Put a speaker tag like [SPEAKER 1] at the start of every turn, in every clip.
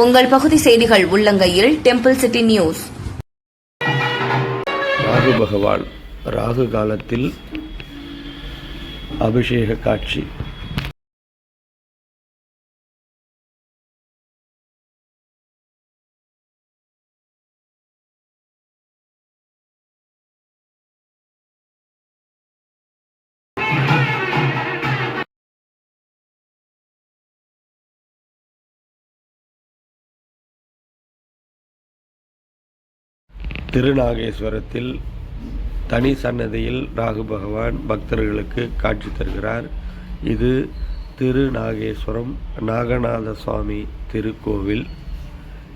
[SPEAKER 1] உங்கள் பகுதி செய்திகள் உள்ளங்கையில் டெம்பிள் சிட்டி நியூஸ்.
[SPEAKER 2] ராகு பகவான் ராகு காலத்தில் அபிஷேக காட்சி. திருநாகேஸ்வரத்தில் தனி சன்னதியில் ராகு பகவான் பக்தர்களுக்கு காட்சி தருகிறார். இது திருநாகேஸ்வரம் நாகநாத சுவாமி திருக்கோவில்.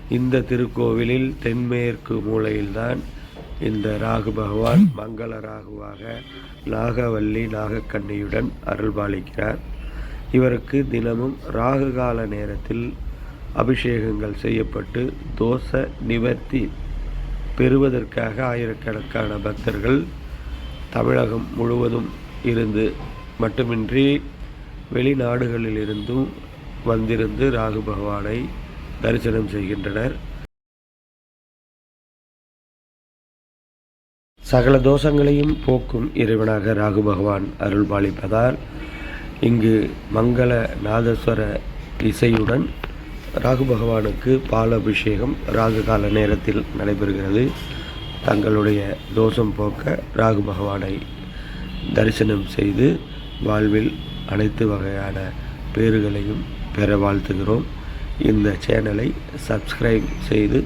[SPEAKER 2] இந்த திருக்கோவிலில் தென்மேற்கு மூலையில்தான் இந்த ராகு பகவான் மங்கள ராகுவாக நாகவல்லி நாகக்கண்ணியுடன் அருள்பாலிக்கிறார். இவருக்கு தினமும் ராகு கால நேரத்தில் அபிஷேகங்கள் செய்யப்பட்டு தோஷ நிவர்த்தி பெறுவதற்காக ஆயிரக்கணக்கான பக்தர்கள் தமிழகம் முழுவதும் இருந்து மட்டுமின்றி வெளிநாடுகளிலிருந்தும் வந்திருந்து ராகு பகவானை தரிசனம் செய்கின்றனர். சகல தோஷங்களையும் போக்கும் இறைவனாக ராகு பகவான் அருள் பாலிப்பதால் இங்கு மங்கள நாதஸ்வர இசையுடன் ராகு பகவானுக்கு பால் அபிஷேகம் ராகு கால நேரத்தில் நடைபெறுகிறது. தங்களுடைய தோஷம் போக்க ராகு பகவானை தரிசனம் செய்து வாழ்வில் அனைத்து வகையான பேறுகளையும் பெற வாழ்த்துகிறோம். இந்த சேனலை சப்ஸ்கிரைப் செய்து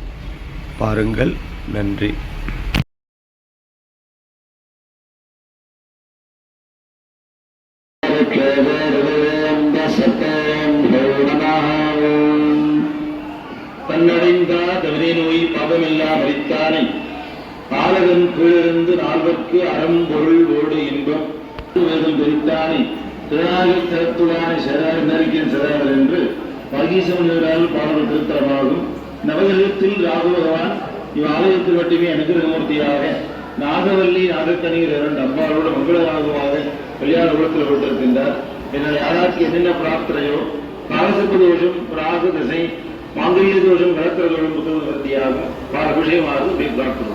[SPEAKER 2] பாருங்கள். நன்றி.
[SPEAKER 3] தன்னடைந்தா பாதமில்லா பாவமெல்லாம் பாலகன் கீழிருந்து நால்வர்க்கு அறம் பொருள் ஓடு இன்பம். வேதம் தெரித்தானை திருநாகை திறத்துடானை சரார் நரிக்கின் சரார் என்று பகீசமுனிவரால் பாடல் திருத்தலமாகும். நவகிரகத்தில் ராகு பகவான் இவ் ஆலயத்தில் மட்டுமே அனுகிரகமூர்த்தியாக நாகவல்லி நாகக்கணியர் இரண்டு அம்பாளோடு மங்களராகவாக கல்யாண குலத்தில் போட்டிருக்கின்றார் என்னுடைய யாராருக்கு என்னென்ன பிரார்த்தனையோ காலசர்ப்ப தோஷம் ராகு திசை மாங்கல்ய தோஷம் கலத்திர தோஷம் புத்தகத்தியாக பால விஷயமாக பிரார்த்தனை